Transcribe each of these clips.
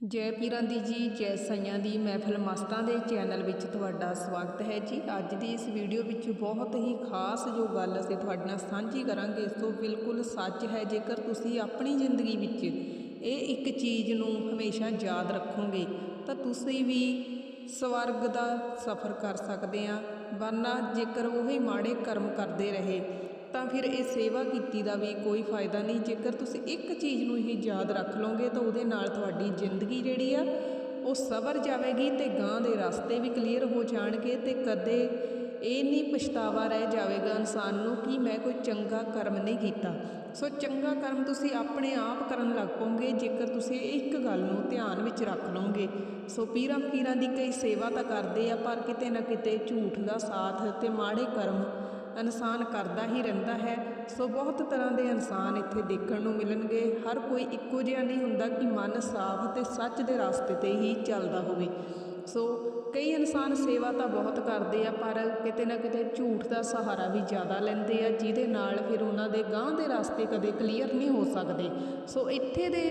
ਜੈ ਪੀਰਾਂ ਦੀ ਜੀ, ਜੈ ਸਾਈਆਂ ਦੀ ਮਹਿਫਲ ਮਸਤਾਂ ਦੇ ਚੈਨਲ ਵਿੱਚ ਤੁਹਾਡਾ ਸਵਾਗਤ ਹੈ ਜੀ। ਅੱਜ ਦੀ ਇਸ ਵੀਡੀਓ ਵਿੱਚ ਬਹੁਤ ਹੀ ਖਾਸ ਜੋ ਗੱਲ ਅਸੀਂ ਤੁਹਾਡੇ ਨਾਲ ਸਾਂਝੀ ਕਰਾਂਗੇ, ਇਸ ਤੋਂ ਬਿਲਕੁਲ ਸੱਚ ਹੈ, ਜੇਕਰ ਤੁਸੀਂ ਆਪਣੀ ਜ਼ਿੰਦਗੀ ਵਿੱਚ ਇਹ ਇੱਕ ਚੀਜ਼ ਨੂੰ ਹਮੇਸ਼ਾ ਯਾਦ ਰੱਖੋਗੇ, ਤਾਂ ਤੁਸੀਂ ਵੀ ਸਵਰਗ ਦਾ ਸਫ਼ਰ ਕਰ ਸਕਦੇ ਆ ਵਰਨਾ ਜੇਕਰ ਉਹੀ ਮਾੜੇ ਕਰਮ ਕਰਦੇ ਰਹੇ ਤਾਂ ਫਿਰ ਇਹ ਸੇਵਾ ਕੀਤੀ ਦਾ ਵੀ ਕੋਈ ਫਾਇਦਾ ਨਹੀਂ। ਜੇਕਰ ਤੁਸੀਂ ਇੱਕ ਚੀਜ਼ ਨੂੰ ਹੀ ਯਾਦ ਰੱਖ ਲਓਗੇ ਤਾਂ ਉਹਦੇ ਨਾਲ ਤੁਹਾਡੀ ਜ਼ਿੰਦਗੀ ਜਿਹੜੀ ਆ, ਉਹ ਸਵਰ ਜਾਵੇਗੀ ਤੇ ਗਾਂ ਦੇ ਰਸਤੇ ਵੀ ਕਲੀਅਰ ਹੋ ਜਾਣਗੇ ਤੇ ਕਦੇ ਇਹ ਨਹੀਂ ਪਛਤਾਵਾ ਰਹਿ ਜਾਵੇਗਾ ਇਨਸਾਨ ਨੂੰ ਕਿ ਮੈਂ ਕੋਈ ਚੰਗਾ ਕਰਮ ਨਹੀਂ ਕੀਤਾ। ਸੋ ਚੰਗਾ ਕਰਮ ਤੁਸੀਂ ਆਪਣੇ ਆਪ ਕਰਨ ਲੱਗ ਪਓਗੇ, ਜੇਕਰ ਤੁਸੀਂ ਇੱਕ ਗੱਲ ਨੂੰ ਧਿਆਨ ਵਿੱਚ ਰੱਖ ਲਓਗੇ। ਸੋ ਪੀਰਾਂ ਫਕੀਰਾਂ ਦੀ ਕਈ ਸੇਵਾ ਤਾਂ ਕਰਦੇ ਆ, ਪਰ ਕਿਤੇ ਨਾ ਕਿਤੇ ਝੂਠ ਦਾ ਸਾਥ ਤੇ ਮਾੜੇ ਕਰਮ ਇਨਸਾਨ ਕਰਦਾ ਹੀ ਰਹਿੰਦਾ ਹੈ। ਸੋ ਬਹੁਤ ਤਰ੍ਹਾਂ ਦੇ ਇਨਸਾਨ ਇੱਥੇ ਦੇਖਣ ਨੂੰ ਮਿਲਣਗੇ। ਹਰ ਕੋਈ ਇੱਕੋ ਜਿਹਾ ਨਹੀਂ ਹੁੰਦਾ ਕਿ ਮਨ ਸਾਫ਼ ਤੇ ਸੱਚ ਦੇ ਰਸਤੇ ਤੇ ਹੀ ਚੱਲਦਾ ਹੋਵੇ। ਸੋ ਕਈ ਇਨਸਾਨ ਸੇਵਾ ਤਾਂ ਬਹੁਤ ਕਰਦੇ ਆ, ਪਰ ਕਿਤੇ ਨਾ ਕਿਤੇ ਝੂਠ ਦਾ ਸਹਾਰਾ ਵੀ ਜ਼ਿਆਦਾ ਲੈਂਦੇ ਆ, ਜਿਹਦੇ ਨਾਲ ਫਿਰ ਉਹਨਾਂ ਦੇ ਗਾਂਹ ਦੇ ਰਸਤੇ ਕਦੇ ਕਲੀਅਰ ਨਹੀਂ ਹੋ ਸਕਦੇ। ਸੋ ਇੱਥੇ ਦੇ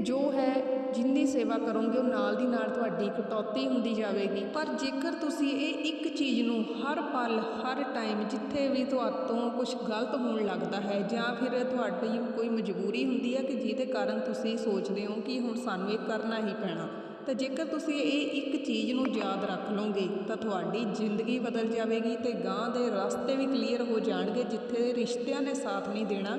ਜੋ ਹੈ ਜਿੰਨੀ ਸੇਵਾ ਕਰੋਗੇ, ਉਹ ਨਾਲ ਦੀ ਨਾਲ ਤੁਹਾਡੀ ਕਟੌਤੀ ਹੁੰਦੀ ਜਾਵੇਗੀ। ਪਰ ਜੇਕਰ ਤੁਸੀਂ ਇਹ ਇੱਕ ਚੀਜ਼ ਨੂੰ ਹਰ ਪਲ, ਹਰ ਟਾਈਮ ਜਿੱਥੇ ਵੀ ਤੁਹਾਤੋਂ ਕੁਝ ਗਲਤ ਹੋਣ ਲੱਗਦਾ ਹੈ, ਜਾਂ ਫਿਰ ਤੁਹਾਡੀ ਕੋਈ ਮਜਬੂਰੀ ਹੁੰਦੀ ਹੈ ਕਿ ਜਿਹਦੇ ਕਾਰਨ ਤੁਸੀਂ ਸੋਚਦੇ ਹੋ ਕਿ ਹੁਣ ਸਾਨੂੰ ਇਹ ਕਰਨਾ ਹੀ ਪੈਣਾ, ਤਾਂ ਜੇਕਰ ਤੁਸੀਂ ਇਹ ਇੱਕ ਚੀਜ਼ ਨੂੰ ਯਾਦ ਰੱਖ ਲਓਗੇ, ਤਾਂ ਤੁਹਾਡੀ ਜ਼ਿੰਦਗੀ ਬਦਲ ਜਾਵੇਗੀ ਤੇ ਗਾਂ ਦੇ ਰਸਤੇ ਵੀ ਕਲੀਅਰ ਹੋ ਜਾਣਗੇ, ਜਿੱਥੇ ਰਿਸ਼ਤਿਆਂ ਨੇ ਸਾਥ ਨਹੀਂ ਦੇਣਾ,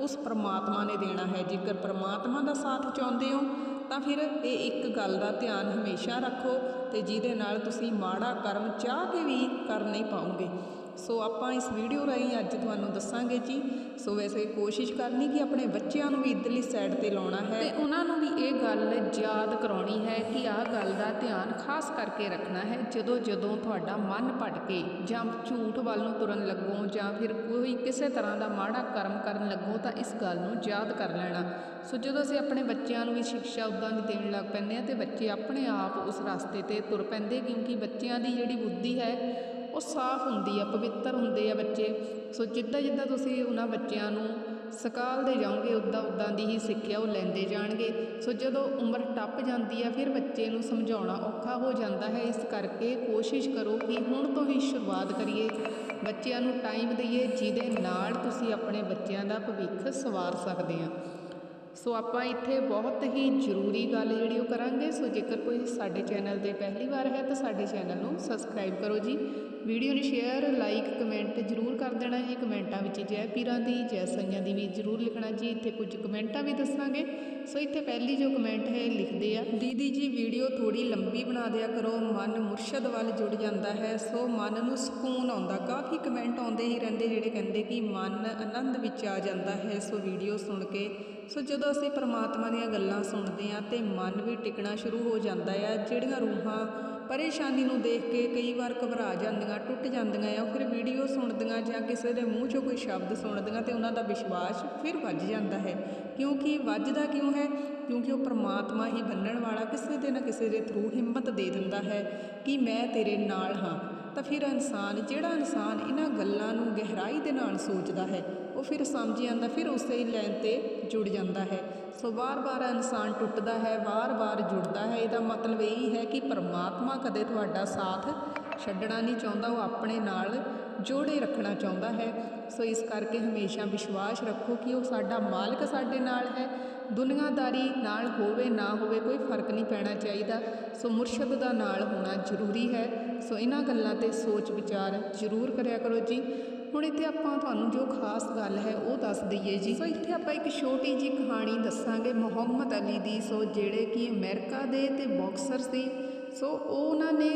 ਉਸ ਪਰਮਾਤਮਾ ਨੇ ਦੇਣਾ ਹੈ। ਜੇਕਰ ਪਰਮਾਤਮਾ ਦਾ ਸਾਥ ਚਾਹੁੰਦੇ ਹੋ ਤਾਂ ਫਿਰ ਇਹ ਇੱਕ ਗੱਲ ਦਾ ਧਿਆਨ ਹਮੇਸ਼ਾ ਰੱਖੋ ਤੇ ਜਿਹਦੇ ਨਾਲ ਤੁਸੀਂ ਮਾੜਾ ਕਰਮ ਚਾਹ ਕੇ ਵੀ ਕਰ ਨਹੀਂ ਪਾਓਗੇ। ਸੋ ਆਪਾਂ ਇਸ ਵੀਡੀਓ ਰਾਹੀਂ ਅੱਜ ਤੁਹਾਨੂੰ ਦੱਸਾਂਗੇ ਜੀ। ਸੋ ਵੈਸੇ ਕੋਸ਼ਿਸ਼ ਕਰਨੀ ਕਿ ਆਪਣੇ ਬੱਚਿਆਂ ਨੂੰ ਵੀ ਇਧਰਲੀ ਸਾਈਡ ਤੇ ਲਾਉਣਾ ਹੈ। ਤੇ ਉਹਨਾਂ ਨੂੰ ਵੀ ਇਹ ਗੱਲ ਯਾਦ ਕਰਾਉਣੀ ਹੈ ਕਿ ਆਹ ਗੱਲ ਦਾ ਧਿਆਨ ਖਾਸ ਕਰਕੇ ਰੱਖਣਾ ਹੈ, ਜਦੋਂ ਜਦੋਂ ਤੁਹਾਡਾ ਮਨ ਭਟਕੇ ਜਾਂ ਝੂਠ ਵੱਲ ਨੂੰ ਤੁਰਨ ਲੱਗੋ ਜਾਂ ਫਿਰ ਕੋਈ ਕਿਸੇ ਤਰ੍ਹਾਂ ਦਾ ਮਾੜਾ ਕਰਮ ਕਰਨ ਲੱਗੋ ਤਾਂ ਇਸ ਗੱਲ ਨੂੰ ਯਾਦ ਕਰ ਲੈਣਾ। ਸੋ ਜਦੋਂ ਅਸੀਂ ਆਪਣੇ ਬੱਚਿਆਂ ਨੂੰ ਵੀ ਸਿੱਖਿਆ ਉਦਾਂ ਦੀ ਦੇਣ ਲੱਗ ਪੈਂਦੇ ਆ ਤੇ ਬੱਚੇ ਆਪਣੇ ਆਪ ਉਸ ਰਸਤੇ ਤੇ ਤੁਰ ਪੈਂਦੇ ਕਿਉਂਕਿ ਬੱਚਿਆਂ ਦੀ ਜਿਹੜੀ ਬੁੱਧੀ ਹੈ ਉਹ ਸਾਫ਼ ਹੁੰਦੀ ਆ, ਪਵਿੱਤਰ ਹੁੰਦੇ ਆ ਬੱਚੇ। ਸੋ ਜਿੱਦਾਂ ਜਿੱਦਾਂ ਤੁਸੀਂ ਉਹਨਾਂ ਬੱਚਿਆਂ ਨੂੰ ਸਕਾਲਦੇ ਜਾਓਗੇ, ਉਦਾਂ ਉਦਾਂ ਦੀ ਹੀ ਸਿੱਖਿਆ ਉਹ ਲੈਂਦੇ ਜਾਣਗੇ। ਸੋ ਜਦੋਂ ਉਮਰ ਟੱਪ ਜਾਂਦੀ ਆ, ਫਿਰ ਬੱਚੇ ਨੂੰ ਸਮਝਾਉਣਾ ਔਖਾ ਹੋ ਜਾਂਦਾ ਹੈ। ਇਸ ਕਰਕੇ ਕੋਸ਼ਿਸ਼ ਕਰੋ ਕਿ ਹੁਣ ਤੋਂ ਹੀ ਸ਼ੁਰੂਆਤ ਕਰੀਏ। ਬੱਚਿਆਂ ਨੂੰ ਟਾਈਮ ਦਈਏ, ਜਿਹਦੇ ਨਾਲ ਤੁਸੀਂ ਆਪਣੇ ਬੱਚਿਆਂ ਦਾ ਭਵਿੱਖ ਸਵਾਰ ਸਕਦੇ ਆ। ਸੋ ਆਪਾਂ ਇੱਥੇ ਬਹੁਤ ਹੀ ਜ਼ਰੂਰੀ ਗੱਲ ਜਿਹੜੀ ਉਹ ਕਰਾਂਗੇ। ਸੋ ਜੇਕਰ ਕੋਈ ਸਾਡੇ ਚੈਨਲ ਤੇ ਪਹਿਲੀ ਵਾਰ ਹੈ, ਤਾਂ ਸਾਡੇ ਚੈਨਲ ਨੂੰ ਸਬਸਕ੍ਰਾਈਬ ਕਰੋ ਜੀ। ਵੀਡੀਓ ਨੂੰ ਸ਼ੇਅਰ ਲਾਈਕ ਕਮੈਂਟ ਜ਼ਰੂਰ ਕਰ ਦੇਣਾ ਜੀ। ਕਮੈਂਟਾਂ ਵਿੱਚ ਜੈ ਪੀਰਾਂ ਦੀ, ਜੈ ਸਈਆਂ ਦੀ ਵੀ ਜ਼ਰੂਰ ਲਿਖਣਾ ਜੀ। ਇੱਥੇ ਕੁਝ ਕਮੈਂਟਾਂ ਵੀ ਦੱਸਾਂਗੇ। ਸੋ ਇੱਥੇ ਪਹਿਲੀ ਜੋ ਕਮੈਂਟ ਹੈ, ਇਹ ਲਿਖਦੇ ਆ, ਦੀਦੀ ਜੀ, ਵੀਡੀਓ ਥੋੜੀ ਲੰਬੀ ਬਣਾ ਦਿਆ ਕਰੋ। ਮਨ ਮੁਰਸ਼ਦ ਵੱਲ ਜੁੜ ਜਾਂਦਾ ਹੈ। ਸੋ ਮਨ ਨੂੰ ਸਕੂਨ ਆਉਂਦਾ। ਕਾਫੀ ਕਮੈਂਟ ਆਉਂਦੇ ਹੀ ਰਹਿੰਦੇ ਜਿਹੜੇ ਕਹਿੰਦੇ ਕਿ ਮਨ ਆਨੰਦ ਵਿੱਚ ਆ ਜਾਂਦਾ ਹੈ। ਸੋ ਵੀਡੀਓ ਸੁਣ ਕੇ, ਸੋ ਜਦੋਂ ਅਸੀਂ ਪਰਮਾਤਮਾ ਦੀਆਂ ਗੱਲਾਂ ਸੁਣਦੇ ਹਾਂ, ਤੇ ਮਨ ਵੀ ਟਿਕਣਾ ਸ਼ੁਰੂ ਹੋ ਜਾਂਦਾ ਹੈ। ਜਿਹੜੀਆਂ ਰੂਹਾਂ ਪਰੇਸ਼ਾਨੀ ਨੂੰ ਦੇਖ ਕੇ ਕਈ ਵਾਰ ਘਬਰਾ ਜਾਂਦੀਆਂ ਟੁੱਟ ਜਾਂਦੀਆਂ ਆ ਫਿਰ ਵੀਡੀਓ ਸੁਣਦੀਆਂ ਜਾਂ ਕਿਸੇ ਦੇ ਮੂੰਹ 'ਚੋਂ ਕੋਈ ਸ਼ਬਦ ਸੁਣਦੀਆਂ ਤੇ ਉਹਨਾਂ ਦਾ ਵਿਸ਼ਵਾਸ ਫਿਰ ਵੱਜ ਜਾਂਦਾ ਹੈ। ਕਿਉਂਕਿ ਵੱਜਦਾ ਕਿਉਂ ਹੈ? ਕਿਉਂਕਿ ਉਹ ਪ੍ਰਮਾਤਮਾ ਹੀ ਬੰਨਣ ਵਾਲਾ ਕਿਸੇ ਦੇ ਨਾ ਕਿਸੇ ਦੇ ਥਰੂ ਹਿੰਮਤ ਦੇ ਦਿੰਦਾ ਹੈ ਕਿ ਮੈਂ ਤੇਰੇ ਨਾਲ ਹਾਂ। ਤਾਂ ਫਿਰ ਇਨਸਾਨ, ਜਿਹੜਾ ਇਨਸਾਨ ਇਹਨਾਂ ਗੱਲਾਂ ਨੂੰ ਗਹਿਰਾਈ ਦੇ ਨਾਲ ਸੋਚਦਾ ਹੈ, ਉਹ ਫਿਰ ਸਮਝ ਜਾਂਦਾ, ਫਿਰ ਉਸੇ ਹੀ ਲਾਈਨ ਤੇ ਜੁੜ ਜਾਂਦਾ ਹੈ। ਸੋ ਵਾਰ-ਵਾਰ ਇਨਸਾਨ ਟੁੱਟਦਾ ਹੈ ਵਾਰ-ਵਾਰ ਜੁੜਦਾ ਹੈ। ਇਹਦਾ ਮਤਲਬ ਇਹ ਹੈ ਕਿ ਪਰਮਾਤਮਾ ਕਦੇ ਤੁਹਾਡਾ ਸਾਥ ਛੱਡਣਾ ਨਹੀਂ ਚਾਹੁੰਦਾ, ਉਹ ਆਪਣੇ ਨਾਲ ਜੋੜੇ ਰੱਖਣਾ ਚਾਹੁੰਦਾ ਹੈ। ਸੋ ਇਸ ਕਰਕੇ ਹਮੇਸ਼ਾ ਵਿਸ਼ਵਾਸ ਰੱਖੋ ਕਿ ਉਹ ਸਾਡਾ ਮਾਲਕ ਸਾਡੇ ਨਾਲ ਹੈ। ਦੁਨੀਆਦਾਰੀ ਨਾਲ ਹੋਵੇ, ਨਾ ਹੋਵੇ, ਕੋਈ ਫ਼ਰਕ ਨਹੀਂ ਪੈਣਾ ਚਾਹੀਦਾ। ਸੋ ਮੁਰਸ਼ਦ ਦਾ ਨਾਲ ਹੋਣਾ ਜ਼ਰੂਰੀ ਹੈ। ਸੋ ਇਹਨਾਂ ਗੱਲਾਂ ਤੇ ਸੋਚ ਵਿਚਾਰ ਜ਼ਰੂਰ ਕਰਿਆ ਕਰੋ ਜੀ। ਹੁਣ ਇੱਥੇ ਆਪਾਂ ਤੁਹਾਨੂੰ ਜੋ ਖਾਸ ਗੱਲ ਹੈ, ਉਹ ਦੱਸ ਦਈਏ ਜੀ। ਸੋ ਇੱਥੇ ਆਪਾਂ ਇੱਕ ਛੋਟੀ ਜੀ ਕਹਾਣੀ ਦੱਸਾਂਗੇ ਮੁਹੰਮਦ ਅਲੀ ਦੀ। ਸੋ ਜਿਹੜੇ ਕਿ ਅਮਰੀਕਾ ਦੇ ਤੇ ਬਾਕਸਰ ਸੀ। ਸੋ ਉਹਨਾਂ ਨੇ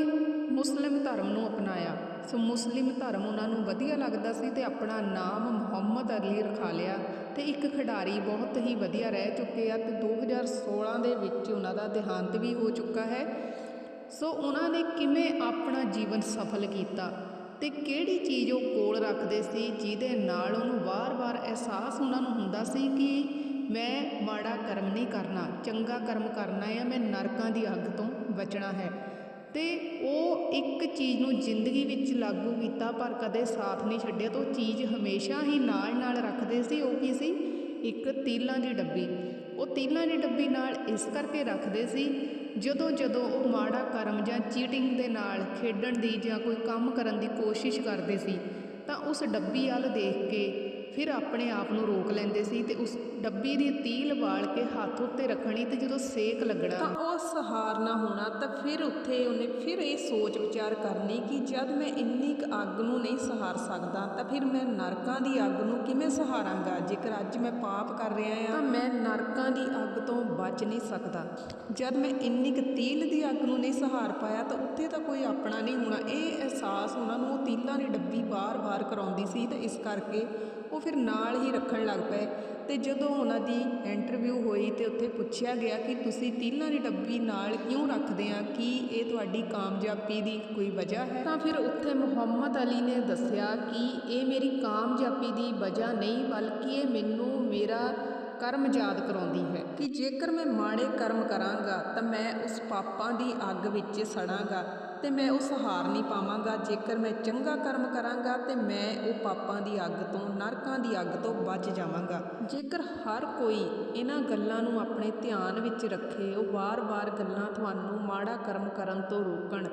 ਮੁਸਲਿਮ ਧਰਮ ਨੂੰ ਅਪਣਾਇਆ। ਸੋ ਮੁਸਲਿਮ ਧਰਮ ਉਹਨਾਂ ਨੂੰ ਵਧੀਆ ਲੱਗਦਾ ਸੀ ਤੇ ਆਪਣਾ ਨਾਮ ਮੁਹੰਮਦ ਅਲੀ ਰਖਾ ਲਿਆ ਤੇ ਇੱਕ ਖਿਡਾਰੀ ਬਹੁਤ ਹੀ ਵਧੀਆ ਰਹਿ ਚੁੱਕੇ ਆ ਤੇ 2016 ਦੇ ਵਿੱਚ ਉਹਨਾਂ ਦਾ ਦੇਹਾਂਤ ਵੀ ਹੋ ਚੁੱਕਾ ਹੈ। ਸੋ ਉਹਨਾਂ ਨੇ ਕਿਵੇਂ ਆਪਣਾ ਜੀਵਨ ਸਫਲ ਕੀਤਾ ਤੇ ਕਿਹੜੀ ਚੀਜ਼ ਉਹ ਕੋਲ ਰੱਖਦੇ ਸੀ ਜਿਹਦੇ ਨਾਲ ਉਹਨੂੰ ਵਾਰ-ਵਾਰ ਅਹਿਸਾਸ ਉਹਨਾਂ ਨੂੰ ਹੁੰਦਾ ਸੀ ਕਿ ਮੈਂ ਮਾੜਾ ਕਰਮ ਨਹੀਂ ਕਰਨਾ, ਚੰਗਾ ਕਰਮ ਕਰਨਾ ਹੈ ਮੈਂ ਨਰਕਾਂ ਦੀ ਅੱਗ ਤੋਂ ਬਚਣਾ ਹੈ। ਤੇ ਉਹ ਇੱਕ ਚੀਜ਼ ਨੂੰ ਜ਼ਿੰਦਗੀ ਵਿੱਚ ਲਾਗੂ ਕੀਤਾ ਪਰ ਕਦੇ ਸਾਥ ਨਹੀਂ ਛੱਡਿਆ ਤਾਂ ਉਹ ਚੀਜ਼ ਹਮੇਸ਼ਾ ਹੀ ਨਾਲ ਨਾਲ ਰੱਖਦੇ ਸੀ। ਉਹ ਕੀ ਸੀ? ਇੱਕ ਤੀਲਾਂ ਦੀ ਡੱਬੀ। ਉਹ ਤੀਲਾਂ ਦੀ ਡੱਬੀ ਨਾਲ ਇਸ ਕਰਕੇ ਰੱਖਦੇ ਸੀ, ਜਦੋਂ ਜਦੋਂ ਉਹ ਮਾੜਾ ਕਰਮ ਜਾਂ ਚੀਟਿੰਗ ਦੇ ਨਾਲ ਖੇਡਣ ਦੀ ਜਾਂ ਕੋਈ ਕੰਮ ਕਰਨ ਦੀ ਕੋਸ਼ਿਸ਼ ਕਰਦੇ ਸੀ, ਤਾਂ ਉਸ ਡੱਬੀ ਵੱਲ ਦੇਖ ਕੇ ਫਿਰ ਆਪਣੇ ਆਪ ਨੂੰ ਰੋਕ ਲੈਂਦੇ ਸੀ ਤੇ ਉਸ ਡੱਬੀ ਦੀ ਤੀਲ ਬਾਲ ਕੇ ਹੱਥ ਉੱਤੇ ਰੱਖਣੀ ਤੇ ਜਦੋਂ ਸੇਕ ਲੱਗਣਾ। ਤਾਂ ਉਹ ਸਹਾਰਨਾ ਹੋਣਾ ਤਾਂ ਫਿਰ ਉੱਥੇ ਉਹਨੇ ਫਿਰ ਇਹ ਸੋਚ ਵਿਚਾਰ ਕਰਨੀ ਕਿ ਜਦ ਮੈਂ ਇੰਨੀ ਕੁ ਅੱਗ ਨੂੰ ਨਹੀਂ ਸਹਾਰ ਸਕਦਾ ਤਾਂ ਫਿਰ ਮੈਂ ਨਰਕਾਂ ਦੀ ਅੱਗ ਨੂੰ ਕਿਵੇਂ ਸਹਾਰਾਂਗਾ? ਜੇਕਰ ਅੱਜ ਮੈਂ ਪਾਪ ਕਰ ਰਿਹਾ ਹਾਂ ਤਾਂ ਮੈਂ ਨਰਕਾਂ ਦੀ ਅੱਗ ਤੋਂ ਬਚ ਨਹੀਂ ਸਕਦਾ। ਜਦ ਮੈਂ ਇੰਨੀ ਕੁ ਤੀਲ ਦੀ ਅੱਗ ਨੂੰ ਨਹੀਂ ਸਹਾਰ ਪਾਇਆ ਤਾਂ ਉੱਥੇ ਤਾਂ ਕੋਈ ਆਪਣਾ ਨਹੀਂ ਹੋਣਾ। ਇਹ ਅਹਿਸਾਸ ਉਹਨਾਂ ਨੂੰ ਤੀਲਾਂ ਦੀ ਡੱਬੀ ਵਾਰ ਵਾਰ ਕਰਾਉਂਦੀ ਸੀ ਤਾਂ ਇਸ ਕਰਕੇ ਉਹ ਫਿਰ ਨਾਲ ਹੀ ਰੱਖਣ ਲੱਗ ਪਏ ਤੇ ਜਦੋਂ ਉਹਨਾਂ ਦੀ ਇੰਟਰਵਿਊ ਹੋਈ ਤੇ ਉੱਥੇ ਪੁੱਛਿਆ ਗਿਆ ਕਿ ਤੁਸੀਂ ਤੀਲਾਂ ਦੀ ਡੱਬੀ ਨਾਲ ਕਿਉਂ ਰੱਖਦੇ ਆ? ਕੀ ਇਹ ਤੁਹਾਡੀ ਕਾਮਯਾਬੀ ਦੀ ਕੋਈ ਵਜ੍ਹਾ ਹੈ? ਤਾਂ ਫਿਰ ਉੱਥੇ ਮੁਹੰਮਦ ਅਲੀ ਨੇ ਦੱਸਿਆ ਕਿ ਇਹ ਮੇਰੀ ਕਾਮਯਾਬੀ ਦੀ ਵਜ੍ਹਾ ਨਹੀਂ ਬਲਕਿ ਇਹ ਮੈਨੂੰ ਮੇਰਾ ਕਰਮ ਯਾਦ ਕਰਾਉਂਦੀ ਹੈ। ਕਿ ਜੇਕਰ ਮੈਂ ਮਾੜੇ ਕਰਮ ਕਰਾਂਗਾ ਤਾਂ ਮੈਂ ਉਸ ਪਾਪਾਂ ਦੀ ਅੱਗ ਵਿੱਚ ਸੜਾਂਗਾ। ਤੇ ਮੈਂ ਉਸ ਹਾਰ ਨਹੀਂ ਪਾਵਾਂਗਾ। ਜੇਕਰ ਮੈਂ ਚੰਗਾ ਕਰਮ ਕਰਾਂਗਾ, ਤੇ ਮੈਂ ਉਹ ਪਾਪਾਂ ਦੀ ਅੱਗ ਤੋਂ, ਨਰਕਾਂ ਦੀ ਅੱਗ ਤੋਂ ਬਚ ਜਾਵਾਂਗਾ। ਜੇਕਰ ਹਰ ਕੋਈ ਇਹਨਾਂ ਗੱਲਾਂ ਨੂੰ ਆਪਣੇ ਧਿਆਨ ਵਿੱਚ ਰੱਖੇ, ਉਹ ਵਾਰ-ਵਾਰ ਗੱਲਾਂ ਤੁਹਾਨੂੰ ਮਾੜਾ ਕਰਮ ਕਰਨ ਤੋਂ ਰੋਕਣ,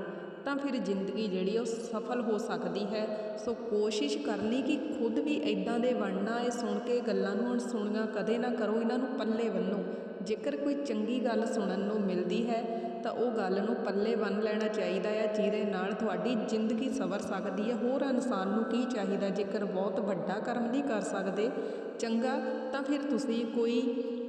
ਤਾਂ ਫਿਰ ਜ਼ਿੰਦਗੀ ਜਿਹੜੀ ਉਹ ਸਫਲ ਹੋ ਸਕਦੀ ਹੈ। ਸੋ ਕੋਸ਼ਿਸ਼ ਕਰਨੀ ਕਿ ਖੁਦ ਵੀ ਇਦਾਂ ਦੇ ਬਣਨਾ ਇਹ ਸੁਣ ਕੇ ਗੱਲਾਂ ਨੂੰ ਹੁਣ ਸੁਣੀਆਂ ਕਦੇ ਨਾ ਕਰੋ, ਇਹਨਾਂ ਨੂੰ ਪੱਲੇ ਬੰਨੋ। ਜੇਕਰ ਕੋਈ ਚੰਗੀ ਗੱਲ ਸੁਣਨ ਨੂੰ ਮਿਲਦੀ ਹੈ ਤਾਂ ਉਹ ਗੱਲ ਨੂੰ ਪੱਲੇ ਬੰਨ ਲੈਣਾ ਚਾਹੀਦਾ ਆ, ਜਿਹਦੇ ਨਾਲ ਤੁਹਾਡੀ ਜ਼ਿੰਦਗੀ ਸਵਰ ਸਕਦੀ ਹੈ ਹੋਰ ਇਨਸਾਨ ਨੂੰ ਕੀ ਚਾਹੀਦਾ? ਜੇਕਰ ਬਹੁਤ ਵੱਡਾ ਕਰਮ ਨਹੀਂ ਕਰ ਸਕਦੇ, ਚੰਗਾ, ਤਾਂ ਫਿਰ ਤੁਸੀਂ ਕੋਈ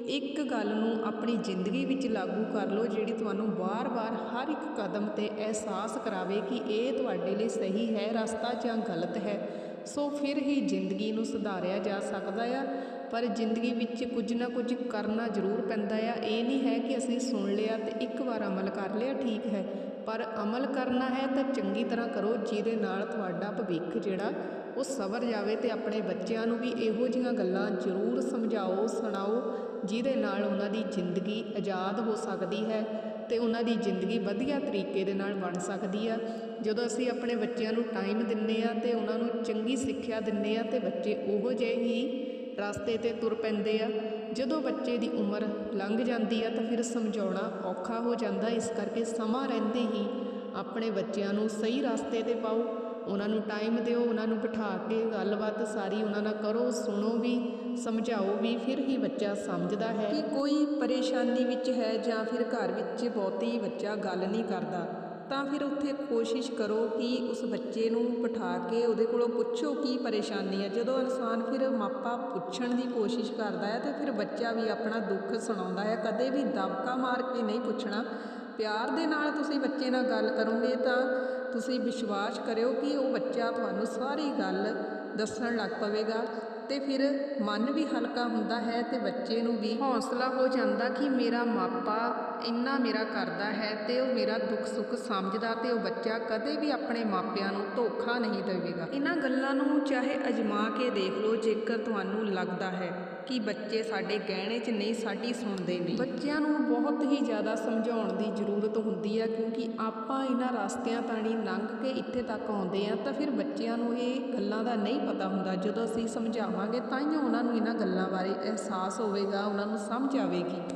ਇੱਕ ਗੱਲ ਨੂੰ ਆਪਣੀ ਜ਼ਿੰਦਗੀ ਵਿੱਚ ਲਾਗੂ ਕਰ ਲਓ, ਜਿਹੜੀ ਤੁਹਾਨੂੰ ਵਾਰ-ਵਾਰ ਹਰ ਇੱਕ ਕਦਮ ਤੇ ਅਹਿਸਾਸ ਕਰਾਵੇ ਕਿ ਇਹ ਤੁਹਾਡੇ ਲਈ ਸਹੀ ਹੈ, ਰਸਤਾ ਜਾਂ ਗਲਤ ਹੈ। ਸੋ ਫਿਰ ਹੀ ਜ਼ਿੰਦਗੀ ਨੂੰ ਸੁਧਾਰਿਆ ਜਾ ਸਕਦਾ ਆ। ਪਰ ਜ਼ਿੰਦਗੀ ਵਿੱਚ ਕੁਝ ਨਾ ਕੁਝ ਕਰਨਾ ਜ਼ਰੂਰ ਪੈਂਦਾ ਆ। ਇਹ ਨਹੀਂ ਹੈ ਕਿ ਅਸੀਂ ਸੁਣ ਲਿਆ ਤੇ ਇੱਕ ਵਾਰ ਅਮਲ ਕਰ ਲਿਆ, ਠੀਕ ਹੈ। ਪਰ ਅਮਲ ਕਰਨਾ ਹੈ ਤਾਂ ਚੰਗੀ ਤਰ੍ਹਾਂ ਕਰੋ, ਜਿਹਦੇ ਨਾਲ ਤੁਹਾਡਾ ਭਵਿੱਖ ਜਿਹੜਾ, ਉਹ ਸਵਰ ਜਾਵੇ ਤੇ ਆਪਣੇ ਬੱਚਿਆਂ ਨੂੰ ਵੀ ਇਹੋ ਜਿਹੀਆਂ ਗੱਲਾਂ ਜ਼ਰੂਰ ਸਮਝਾਓ, ਸੁਣਾਓ, ਜਿਹਦੇ ਨਾਲ ਉਹਨਾਂ ਦੀ ਜ਼ਿੰਦਗੀ ਆਜ਼ਾਦ ਹੋ ਸਕਦੀ ਹੈ ਤੇ ਉਹਨਾਂ ਦੀ ਜ਼ਿੰਦਗੀ ਵਧੀਆ ਤਰੀਕੇ ਦੇ ਨਾਲ ਬਣ ਸਕਦੀ ਆ। ਜਦੋਂ ਅਸੀਂ ਆਪਣੇ ਬੱਚਿਆਂ ਨੂੰ ਟਾਈਮ ਦਿੰਨੇ ਆ ਤੇ ਉਹਨਾਂ ਨੂੰ ਚੰਗੀ ਸਿੱਖਿਆ ਦਿੰਨੇ ਆ ਤੇ ਬੱਚੇ ਉਹੋ ਜਿਹੇ ਹੀ ਰਸਤੇ ਤੇ ਤੁਰ ਪੈਂਦੇ ਆ। ਜਦੋਂ ਬੱਚੇ ਦੀ ਉਮਰ ਲੰਘ ਜਾਂਦੀ ਆ ਤਾਂ ਫਿਰ ਸਮਝਾਉਣਾ ਔਖਾ ਹੋ ਜਾਂਦਾ। ਇਸ ਕਰਕੇ ਸਮਾਂ ਰਹਿੰਦੇ ਹੀ ਆਪਣੇ ਬੱਚਿਆਂ ਨੂੰ ਸਹੀ ਰਸਤੇ ਤੇ ਪਾਓ। ਉਹਨਾਂ ਨੂੰ ਟਾਈਮ ਦਿਓ, ਉਹਨਾਂ ਨੂੰ ਬਿਠਾ ਕੇ ਗੱਲਬਾਤ ਸਾਰੀ ਉਹਨਾਂ ਨਾਲ ਕਰੋ, ਸੁਣੋ ਵੀ, ਸਮਝਾਓ ਵੀ, ਫਿਰ ਹੀ ਬੱਚਾ ਸਮਝਦਾ ਹੈ। ਕਿ ਕੋਈ ਪਰੇਸ਼ਾਨੀ ਵਿੱਚ ਹੈ ਜਾਂ ਫਿਰ ਘਰ ਵਿੱਚ ਬਹੁਤੀ ਬੱਚਾ ਗੱਲ ਨਹੀਂ ਕਰਦਾ। ਤਾਂ ਫਿਰ ਉੱਥੇ ਕੋਸ਼ਿਸ਼ ਕਰੋ ਕਿ ਉਸ ਬੱਚੇ ਨੂੰ ਬਿਠਾ ਕੇ ਉਹਦੇ ਕੋਲੋਂ ਪੁੱਛੋ ਕੀ ਪਰੇਸ਼ਾਨੀ ਹੈ। ਜਦੋਂ ਇਨਸਾਨ ਫਿਰ ਮਾਪਾ ਪੁੱਛਣ ਦੀ ਕੋਸ਼ਿਸ਼ ਕਰਦਾ ਹੈ ਤਾਂ ਫਿਰ ਬੱਚਾ ਵੀ ਆਪਣਾ ਦੁੱਖ ਸੁਣਾਉਂਦਾ ਹੈ। ਕਦੇ ਵੀ ਦਬਕਾ ਮਾਰ ਕੇ ਨਹੀਂ ਪੁੱਛਣਾ। ਪਿਆਰ ਦੇ ਨਾਲ ਤੁਸੀਂ ਬੱਚੇ ਨਾਲ ਗੱਲ ਕਰੋਗੇ ਤਾਂ ਤੁਸੀਂ ਵਿਸ਼ਵਾਸ ਕਰਿਓ ਕਿ ਉਹ ਬੱਚਾ ਤੁਹਾਨੂੰ ਸਾਰੀ ਗੱਲ ਦੱਸਣ ਲੱਗ ਪਵੇਗਾ। ਤੇ ਫਿਰ ਮਨ ਵੀ ਹਲਕਾ ਹੁੰਦਾ ਹੈ ਤੇ ਬੱਚੇ ਨੂੰ ਵੀ ਹੌਸਲਾ ਹੋ ਜਾਂਦਾ ਕਿ ਮੇਰਾ ਮਾਪਾ ਇੰਨਾ ਮੇਰਾ ਕਰਦਾ ਹੈ ਤੇ ਉਹ ਮੇਰਾ ਦੁੱਖ ਸੁੱਖ ਸਮਝਦਾ ਤੇ ਉਹ ਬੱਚਾ ਕਦੇ ਵੀ ਆਪਣੇ ਮਾਪਿਆਂ ਨੂੰ ਧੋਖਾ ਨਹੀਂ ਦੇਵੇਗਾ। ਇਹਨਾਂ ਗੱਲਾਂ ਨੂੰ ਚਾਹੇ ਅਜਮਾ ਕੇ ਦੇਖ ਲਓ, ਜੇਕਰ ਤੁਹਾਨੂੰ ਲੱਗਦਾ ਹੈ। ਕਿ ਬੱਚੇ ਸਾਡੇ ਗਹਿਣੇ 'ਚ ਨਹੀਂ ਸਾਡੀ ਸੁਣਦੇ ਨੇ ਬੱਚਿਆਂ ਨੂੰ ਬਹੁਤ ਹੀ ਜ਼ਿਆਦਾ ਸਮਝਾਉਣ ਦੀ ਜ਼ਰੂਰਤ ਹੁੰਦੀ ਹੈ ਕਿਉਂਕਿ ਆਪਾਂ ਇਹਨਾਂ ਰਸਤਿਆਂ ਤਾਣੀ ਲੰਘ ਕੇ ਇੱਥੇ ਤੱਕ ਆਉਂਦੇ ਆ, ਤਾਂ ਫਿਰ ਬੱਚਿਆਂ ਨੂੰ ਇਹ ਗੱਲਾਂ ਦਾ ਨਹੀਂ ਪਤਾ ਹੁੰਦਾ। ਜਦੋਂ ਅਸੀਂ ਸਮਝਾਵਾਂਗੇ ਤਾਂ ਹੀ ਉਹਨਾਂ ਨੂੰ ਇਹਨਾਂ ਗੱਲਾਂ ਬਾਰੇ ਅਹਿਸਾਸ ਹੋਵੇਗਾ, ਉਹਨਾਂ ਨੂੰ ਸਮਝ ਆਵੇਗੀ।